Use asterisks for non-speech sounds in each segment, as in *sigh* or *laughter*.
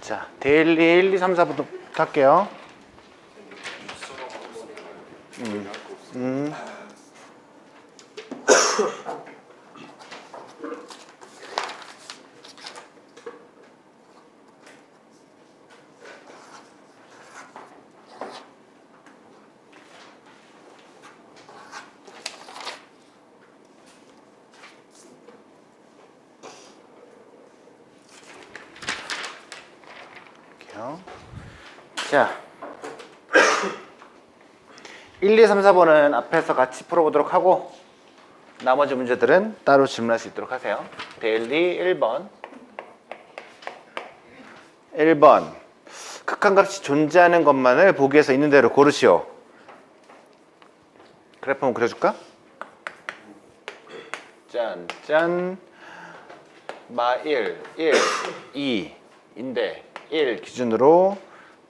자, 데일리 1, 2, 3, 4부터 할게요. 음. 음. 1, 2, 3, 4번은 앞에서 같이 풀어보도록 하고 나머지 문제들은 따로 질문할 수 있도록 하세요. 데일리 1번 1번 극한값이 존재하는 것만을 보기에서 있는 대로 고르시오. 그래프 한번 그려줄까? 짠, 짠. 마 1, 1, 2인데 1 기준으로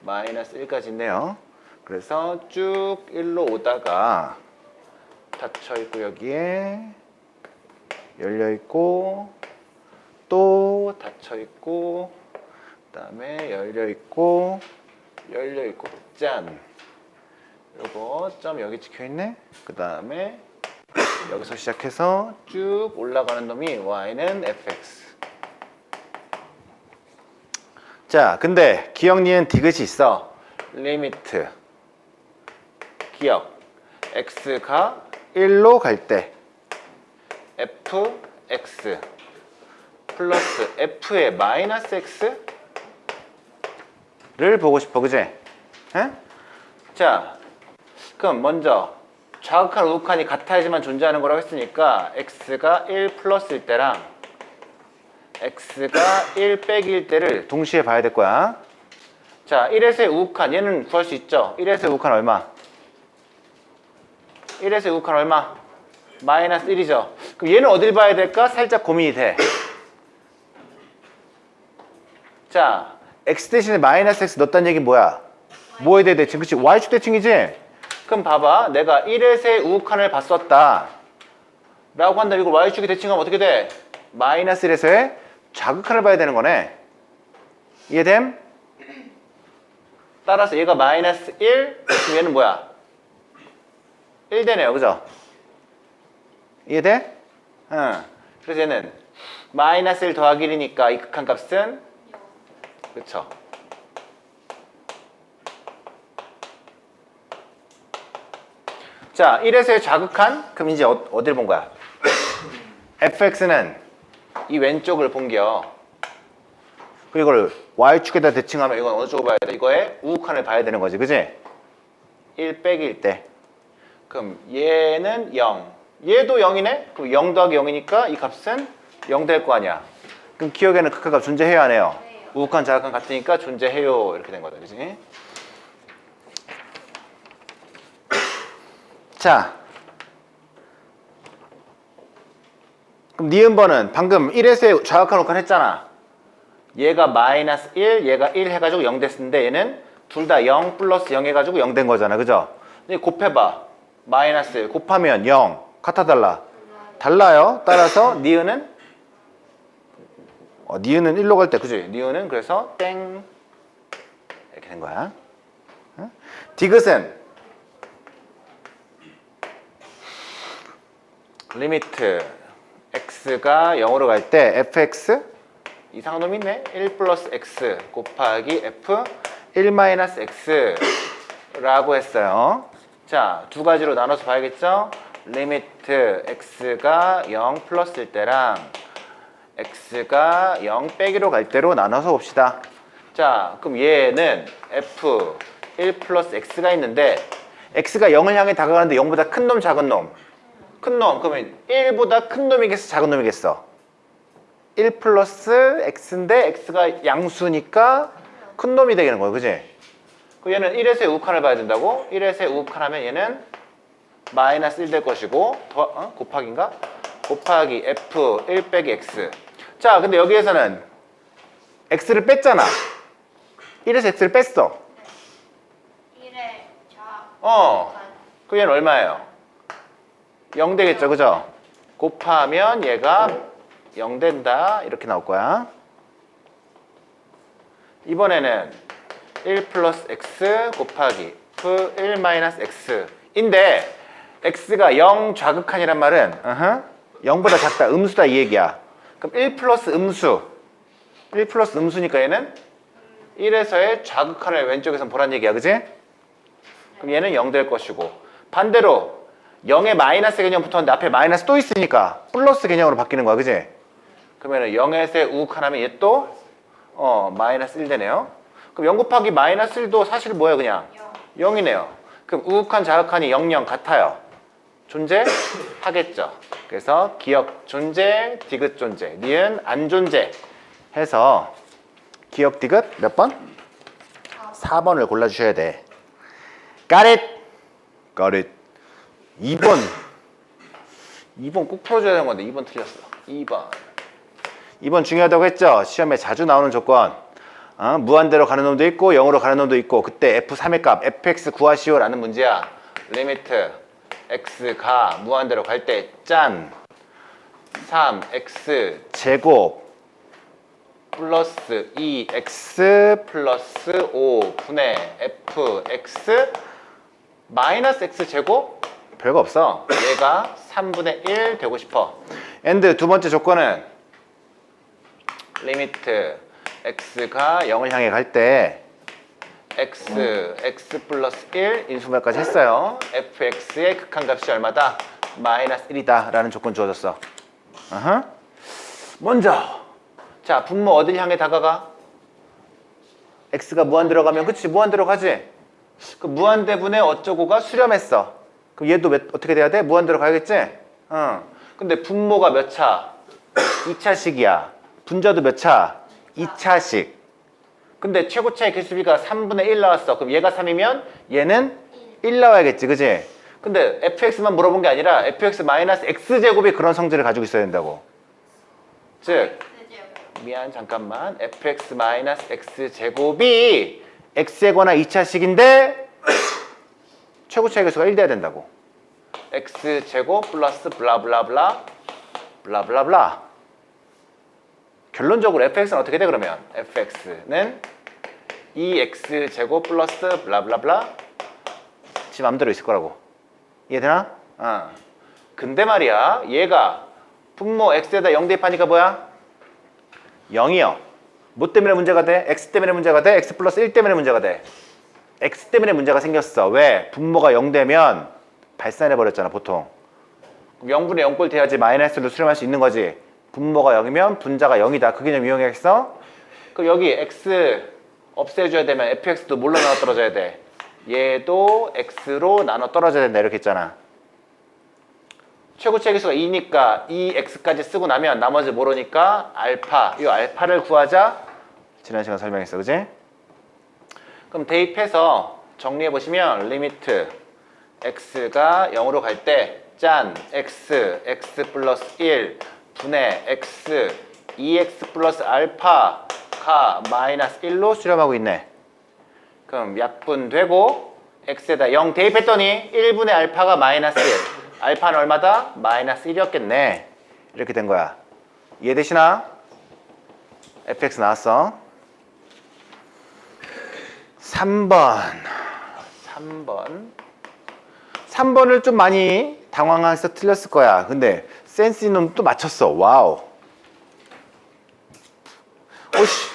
마이너스 1까지 있네요. 그래서 쭉 1로 오다가 닫혀 있고 여기에 열려 있고 또 닫혀 있고 그다음에 열려 있고 열려 있고 짠. 요거 점 여기 찍혀 있네. 그다음에 여기서 시작해서 쭉 올라가는 놈이 y는 fx. 자, 근데 기억 니은 디귿이 있어. 리미트 기억 x가 1로 갈 때 fx 플러스 f의 마이너스 x를 보고 싶어, 그지? 에? 자, 그럼 먼저 좌극한 우극한이 같아야지만 존재하는 거라고 했으니까 x가 1 플러스일 때랑 x가 1 빼기일 때를 동시에 봐야 될 거야. 자, 1에서의 우극한 얘는 구할 수 있죠. 1에서의 우극한 얼마? 1에서의 우극한 얼마? 마이너스 1이죠. 그럼 얘는 어딜 봐야 될까? 살짝 고민이 돼. 자, x 대신에 마이너스 x 넣었다는 얘기 뭐야? 뭐에 대해 대칭? 그치? y축 대칭이지? 그럼 봐봐. 내가 1에서의 우극한을 봤었다. 라고 한다면 이걸 y축이 대칭하면 어떻게 돼? 마이너스 1에서의 좌극한을 봐야 되는 거네. 이해됨? 따라서 얘가 마이너스 1, 그럼 얘는 뭐야? 1 되네요. 그죠? 이해돼? 응. 그래서 얘는 마이너스 1 더하기 1이니까 이 극한 값은 그쵸? 자, 1에서의 좌극한? 그럼 이제 어, 어딜 본 거야? fx는 이 왼쪽을 본겨. 그리고 이걸 y축에다 대칭하면 이건 어느 쪽을 봐야 돼? 이거의 우극한을 봐야 되는 거지, 그지? 1 빼기일 때. 그럼 얘는 0. 얘도 0이네? 그럼 0 더하기 0이니까 이 값은 0 될 거 아니야. 그럼 기억에는 극한값 존재해요, 안 해요? 우극한, 좌극한 같으니까 존재해요. 이렇게 된 거다, 그지? *coughs* 자. 그럼 니은 번은 방금 1에서의 좌극한 우극한 했잖아. 얘가 마이너스 1, 얘가 1 해가지고 0 됐는데 얘는 둘 다 0 플러스 0 해가지고 0 된 거잖아. 그죠? 근데 곱해봐. 마이너스 1 곱하면 0. 같아 달라? 달라요. 따라서 *laughs* 니은은 어, 니은은 1로 갈 때 그지? 니은은 그래서 땡 이렇게 된 거야. 응? 디귿은 리미트 x가 0으로 갈 때 fx 이상한 놈 있네. 1 플러스 x 곱하기 f 1 마이너스 x라고 했어요. 자, 두 가지로 나눠서 봐야겠죠? 리미트 x가 0 플러스일 때랑 x가 0 빼기로 갈 때로 나눠서 봅시다. 자, 그럼 얘는 f 1 플러스 x가 있는데 x가 0을 향해 다가가는데 0보다 큰 놈, 작은 놈? 큰 놈. 그러면 1보다 큰 놈이겠어, 작은 놈이겠어? 1 플러스 x인데 x가 양수니까 큰 놈이 되는 거예요. 그지? 그 얘는 1에서의 우극한을 봐야 된다고? 1에서의 우극한 하면 얘는 마이너스 1 될 것이고 더, 어? 곱하기인가? 곱하기 f 1 빼기 x 자 근데 여기에서는 x를 뺐잖아 1에서 x를 뺐어 1에 좌. 어. 그 얘는 얼마예요? 0 되겠죠 그죠? 곱하면 얘가 0 된다 이렇게 나올 거야 이번에는 1 플러스 x 곱하기 f 1 마이너스 x인데 x가 0 좌극한이란 말은 어허, 0보다 작다. 음수다 이 얘기야. 그럼 1 플러스 음수. 1 플러스 음수니까 얘는 1에서의 좌극한을 왼쪽에서 보란 얘기야. 그지? 그럼 얘는 0 될 것이고. 반대로 0의 마이너스 개념 붙었는데 앞에 마이너스 또 있으니까 플러스 개념으로 바뀌는 거야. 그지? 그러면 0에서의 우극한 하면 얘 또 어, 마이너스 1 되네요 그럼 0 곱하기 마이너스 1도 사실 뭐예요 그냥? 0 이네요. 그럼 우극한 좌극한이 0, 0 같아요. 존재하겠죠. 그래서 기억 존재, 디귿 존재, 니은 안 존재 해서 기억 디귿 몇 번? 4번을 골라주셔야 돼? Got it 2번. 2번 꼭 풀어줘야 되는 건데 2번 틀렸어. 2번. 2번 중요하다고 했죠? 시험에 자주 나오는 조건 어, 무한대로 가는 놈도 있고 0으로 가는 놈도 있고 그때 f3의 값 fx 구하시오 라는 문제야. 리미트 x가 무한대로 갈 때 짠. 3x 제곱 플러스 2x 플러스 5 분의 fx 마이너스 x 제곱? 별거 없어. 얘가 3분의 1 되고 싶어. 엔드 두 번째 조건은 리미트 x가 0을 향해 갈 때 x, x 플러스 1 인수분해까지 했어요 fx의 극한값이 얼마다? 마이너스 1이다 라는 조건 주어졌어. 먼저 자 분모 어딜 향해 다가가? x가 무한대로 가면 그치 무한대로 가지 그 무한 대분의 어쩌고가 수렴했어 그럼 얘도 몇- 어떻게 돼야 돼? 무한대로 가야겠지? 어. 근데 분모가 몇 차? 2차식이야 분자도 몇 차? 2차식. 근데 최고차의 개수비가 3분의 1 나왔어. 그럼 얘가 3이면 얘는 1 나와야겠지 그지? 근데 fx만 물어본 게 아니라 fx 마이너스 x제곱이 그런 성질을 가지고 있어야 된다고. 즉 미안 잠깐만. Fx 마이너스 x 제곱이 x제거나 2차식인데 *coughs* 최고차의 개수가 1 돼야 된다고. X 제곱 플러스 블라블라블라 블라블라블라 결론적으로 fx는 어떻게 돼 그러면 fx는 2x 제곱 플러스 블라블라블라 지 맘대로 있을 거라고 이해되나? 어. 근데 말이야 얘가 분모 x에다 0 대입하니까 뭐야? 0이요. 뭐 때문에 문제가 돼? x 때문에 문제가 돼? x 플러스 1 때문에 문제가 돼? x 때문에 문제가 생겼어. 왜? 분모가 0 되면 발산해 버렸잖아, 보통. 그럼 0분의 0꼴 돼야지 마이너스로 수렴할 수 있는 거지. 분모가 0이면 분자가 0이다. 그 개념 이용했어? 그럼 여기 x 없애줘야 되면 fx도 뭘로 나눠 떨어져야 돼? 얘도 x로 나눠 떨어져야 된다. 이렇게 했잖아. 최고치 개수가 2니까 2x까지 쓰고 나면 나머지 모르니까 알파 이 알파를 구하자 지난 시간 설명했어 그지? 그럼 대입해서 정리해 보시면 리미트 x가 0으로 갈 때 짠 x x 플러스 1 분의 x 2x 플러스 알파가 마이너스 1로 수렴하고 있네. 그럼 약분되고 x에다 0 대입했더니 1분의 알파가 마이너스 1 알파는 얼마다? 마이너스 1이었겠네. 이렇게 된 거야. 이해되시나? fx 나왔어. 3번. 3번. 3번을 좀 많이 당황해서 틀렸을 거야. 근데 센스 있는 놈 또 맞췄어. 와우. 오씨.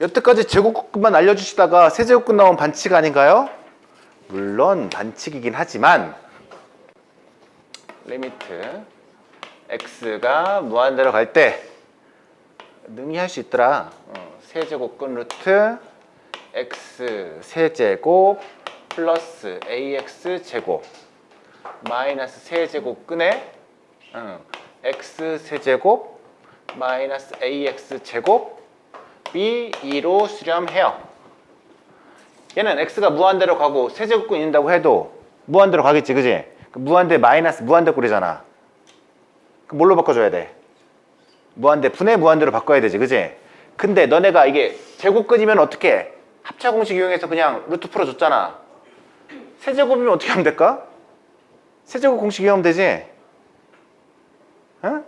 여태까지 제곱급만 알려주시다가 세제곱급 나온 반칙 아닌가요? 물론 반칙이긴 하지만 리미트 x가 무한대로 갈 때 능히 할 수 있더라. 어, 세제곱근 루트 x 세제곱 플러스 ax 제곱 마이너스 세제곱근에 어, x 세제곱 마이너스 ax 제곱 b 2로 수렴해요 얘는 x가 무한대로 가고 세제곱근 있는다고 해도 무한대로 가겠지 그지? 그 무한대 마이너스 무한대 꼴이잖아 그 뭘로 바꿔줘야 돼? 무한대 분의 무한대로 바꿔야 되지 그지? 근데 너네가 이게 제곱근이면 어떻게 합차 공식 이용해서 그냥 루트 풀어줬잖아 세제곱이면 어떻게 하면 될까? 세제곱 공식 이용하면 되지 어?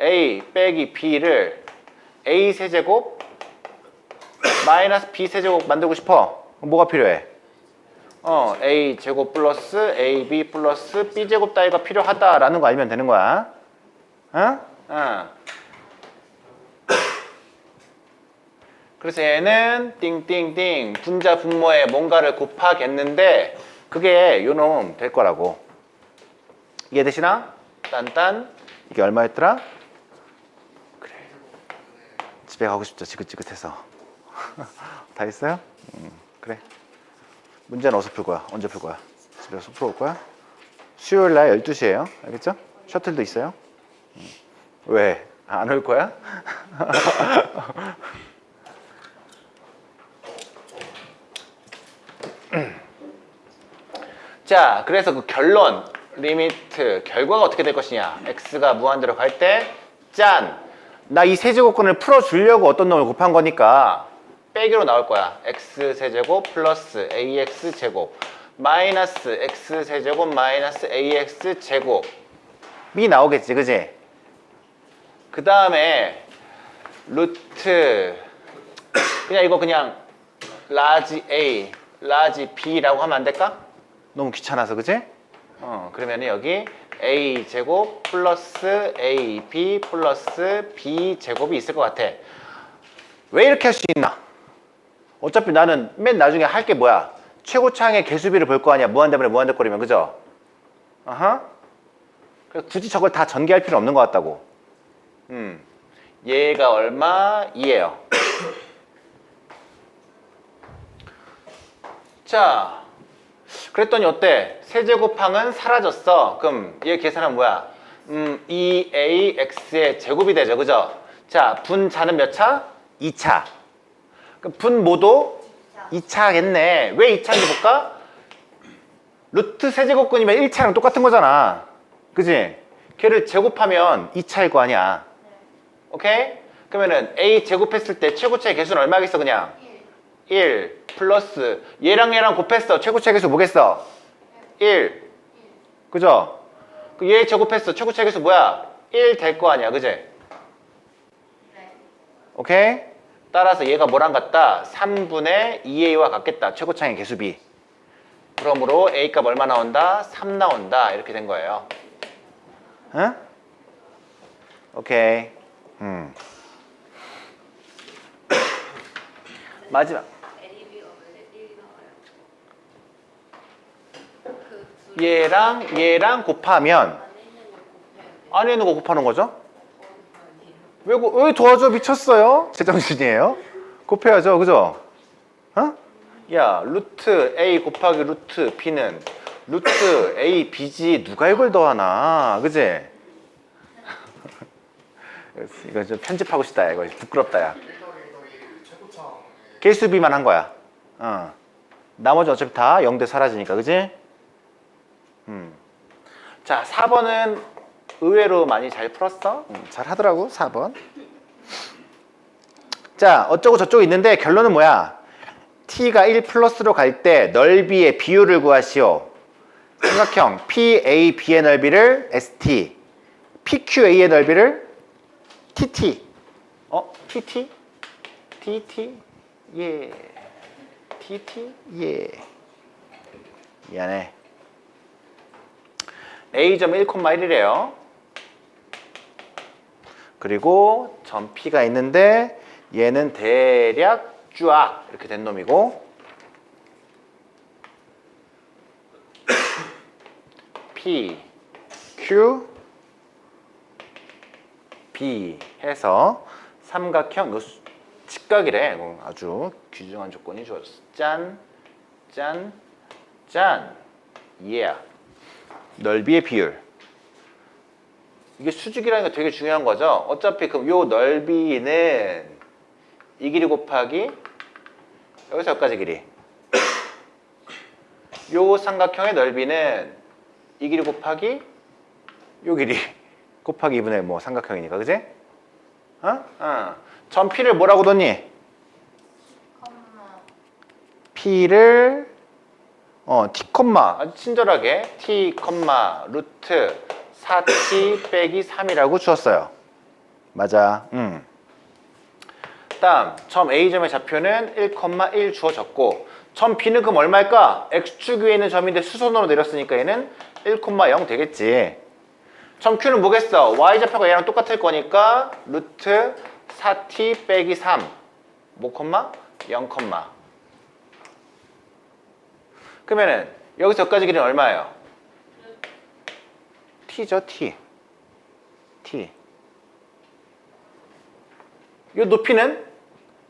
a 빼기 b를 a 세제곱 마이너스 b 세제곱 만들고 싶어. 뭐가 필요해? 어, a 제곱 플러스 ab 플러스 b 제곱 따위가 필요하다라는 거 알면 되는 거야. 어? 어. 그래서 얘는 띵띵띵 분자 분모에 뭔가를 곱하겠는데 그게 요놈 될 거라고. 이해되시나? 딴딴 이게 얼마였더라? 그래. 집에 가고 싶죠. 지긋지긋해서. *laughs* 다 했어요? 음, 그래. 문제는 어디서 풀 거야? 언제 풀 거야? 집에서 풀어올 거야? 수요일 날 12시에요. 알겠죠? 셔틀도 있어요. 음. 왜? 안 올 거야? *laughs* 자, 그래서 그 결론, 리미트, 결과가 어떻게 될 것이냐? x가 무한대로 갈 때, 짠! 나 이 세제곱근을 풀어주려고 어떤 놈을 곱한 거니까 빼기로 나올 거야. x 세제곱 플러스 ax 제곱 마이너스 x 세제곱 마이너스 ax 제곱이 나오겠지, 그지? 그 다음에 루트 그냥 이거 그냥 라지 A, 라지 B라고 하면 안 될까? 너무 귀찮아서 그지? 어 그러면 여기 A 제곱 플러스 AB 플러스 B 제곱이 있을 것 같아. 왜 이렇게 할 수 있나? 어차피 나는 맨 나중에 할 게 뭐야? 최고차항의 개수비를 볼 거 아니야? 무한대분의 무한대꼴이면 그죠? 아하. 그래서 굳이 저걸 다 전개할 필요 없는 것 같다고. 음. 얘가 얼마? 2예요. *coughs* 자, 그랬더니 어때? 세제곱항은 사라졌어. 그럼 얘 계산은 뭐야? 음, 2ax의 제곱이 되죠. 그죠? 자, 분자는 몇 차? 2차. 그럼 분모도 2차겠네. 왜 2차인지 볼까? 루트 세제곱근이면 1차랑 똑같은 거잖아. 그지? 걔를 제곱하면 2차일 거 아니야. 오케이? 그러면은 a 제곱했을 때 최고차의 개수는 얼마겠어 그냥? 1 플러스 얘랑 얘랑 곱했어. 최고차의 개수 뭐겠어? 1. 그죠? 그얘 제곱했어. 최고차의 개수 뭐야? 1 될 거 아니야. 네. 오케이? 따라서 얘가 뭐랑 같다? 3분의 2a와 같겠다. 최고차의 개수비. 그러므로 a 값 얼마 나온다? 3 나온다. 이렇게 된 거예요. 응? 오케이. 음. 마지막. 얘랑 얘랑 곱하면 안에 있는 거 곱하는 거죠? 왜, 고- 왜 도와줘 미쳤어요? 제정신이에요? 곱해야죠, 그죠? 어? 야, 루트 a 곱하기 루트 b는 루트 a b지 누가 이걸 더하나, 그지? *laughs* 이거 좀 편집하고 싶다, 이거 부끄럽다, 야. 개수비만 한 거야. 어. 나머지 어차피 다 0대 사라지니까, 그지? 음. 자, 4번은 의외로 많이 잘 풀었어. 음, 잘 하더라고, 4번. 자, 어쩌고 저쩌고 있는데 결론은 뭐야? t가 1 플러스로 갈 때 넓이의 비율을 구하시오. 삼각형 PAB의 넓이를 ST, PQA의 넓이를 TT. 어? TT? TT? 예. TT? 예. 미안해. A점 1,1이래요. 그리고 점 P가 있는데 얘는 대략 쫙 이렇게 된 놈이고 *coughs* P, Q, B 해서 삼각형 직각이래. 아주 귀중한 조건이 주어졌어. 짠, 짠, 짠. 예. 넓이의 비율. 이게 수직이라는 게 되게 중요한 거죠. 어차피 그럼 요 넓이는 이 길이 곱하기 여기서 여기까지 길이. 요 삼각형의 넓이는 이 길이 곱하기 요 길이 곱하기 2분의 뭐 삼각형이니까 그지? 어? 어. 전 P를 뭐라고 뒀니? P를 어, T 콤마 아주 친절하게 T 루트 4T *laughs* 빼기 3이라고 주었어요. 맞아. 음. 다음 점 A점의 좌표는 1,1 주어졌고 점 B는 그럼 얼마일까? X축 위에 있는 점인데 수선으로 내렸으니까 얘는 1,0 되겠지. 점 Q는 뭐겠어? Y좌표가 얘랑 똑같을 거니까 루트 4t 빼기 3뭐 콤마? 0 콤마 그러면은 여기서 여기까지 길이는 얼마예요? t죠 t t 이 높이는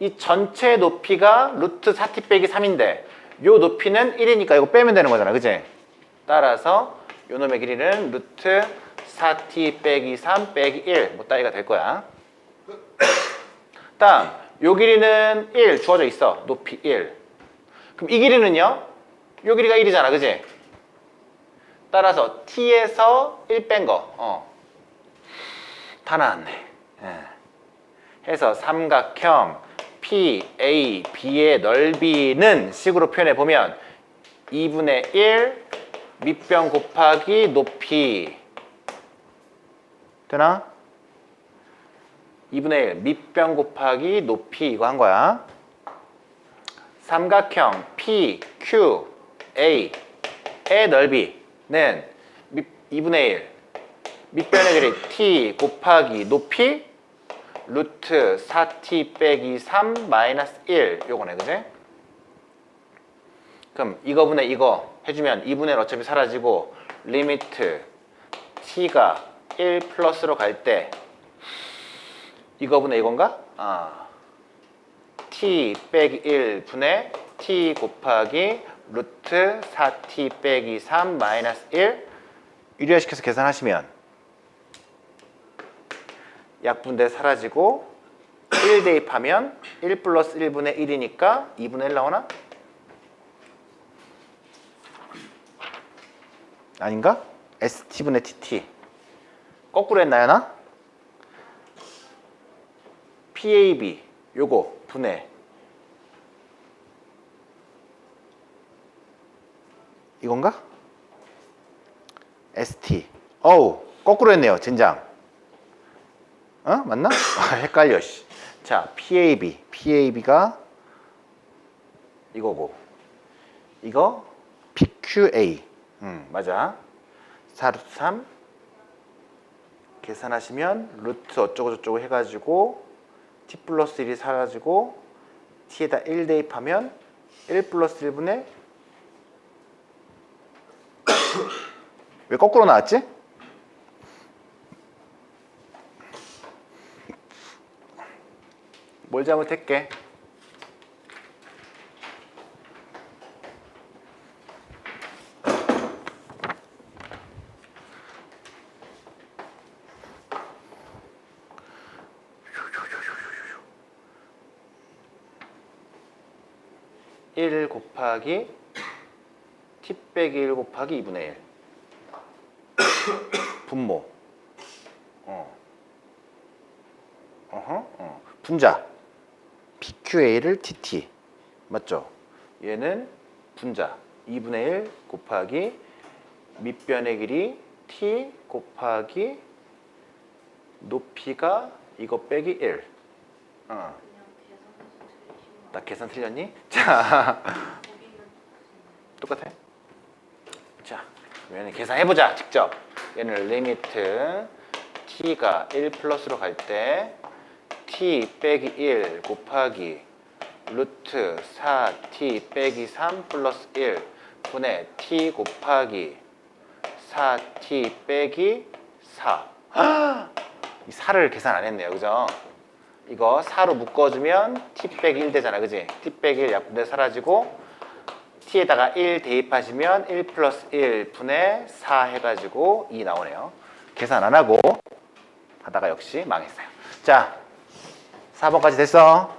이 전체 높이가 루트 4t 빼기 3인데 이 높이는 1이니까 이거 빼면 되는 거잖아 그지? 따라서 요 놈의 길이는 루트 4t 빼기 3 빼기 1 뭐 따위가 될 거야 다음 요 길이는 1 주어져 있어 높이 1 그럼 이 길이는요? 요 길이가 1이잖아 그지? 따라서 t에서 1 뺀 거 어. 다 나왔네 예. 해서 삼각형 PAB의 넓이는 식으로 표현해 보면 2분의 1 밑변 곱하기 높이 되나? 2분의 1 밑변 곱하기 높이 이거 한 거야. 삼각형 PQA의 넓이는 밑, 2분의 1 밑변의 길이 t 곱하기 높이 루트 4t 빼기 3 마이너스 1 요거네 그지? 그럼 이거분의 이거 해주면 2분의 1 어차피 사라지고 리미트 t가 1 플러스로 갈 때 이거분의 이건가? 아 t 빼기 1 분의 t 곱하기 루트 4t 빼기 3 마이너스 1 유리화시켜서 계산하시면 약분대 사라지고 1 대입하면 1 플러스 1분의 1이니까 2분의 1 나오나? 아닌가? ST분의 TT 거꾸로 했나요 나? PAB 요거 분해 이건가? ST 어우 거꾸로 했네요 젠장 어? 맞나? *laughs* 아, 헷갈려 씨. 자 PAB PAB가 이거고 이거 PQA 음 맞아 4 루트 3 계산하시면 루트 어쩌고 저쩌고 해가지고 t 플러스 1이 사라지고 t에다 1 대입하면 1 플러스 1분의 왜 거꾸로 나왔지? 뭘 잘못했게? 일 곱하기 t 빼기 1 곱하기 2분의 1 *coughs* 분모 어. 어허, 어. 분자 PQA를 TT 맞죠? 얘는 분자 2분의 1 곱하기 밑변의 길이 T 곱하기 높이가 이거 빼기 1 어. 나 계산 틀렸니? *laughs* 자 *laughs* 똑같아 자 얘는 계산해보자 직접 얘는 리미트 t가 1 플러스로 갈 때 t 빼기 1 곱하기 루트 4t 빼기 3 플러스 1 분의 t 곱하기 4t 빼기 4. *gasps* 이 4를 계산 안 했네요. 그죠? 이거 4로 묶어주면 t 빼기 1 되잖아. 그지? t 빼기 1 약분돼 사라지고 t에다가 1 대입하시면 1 플러스 1 분의 4 해가지고 2 나오네요. 계산 안 하고 하다가 역시 망했어요. 자, 4번까지 됐어.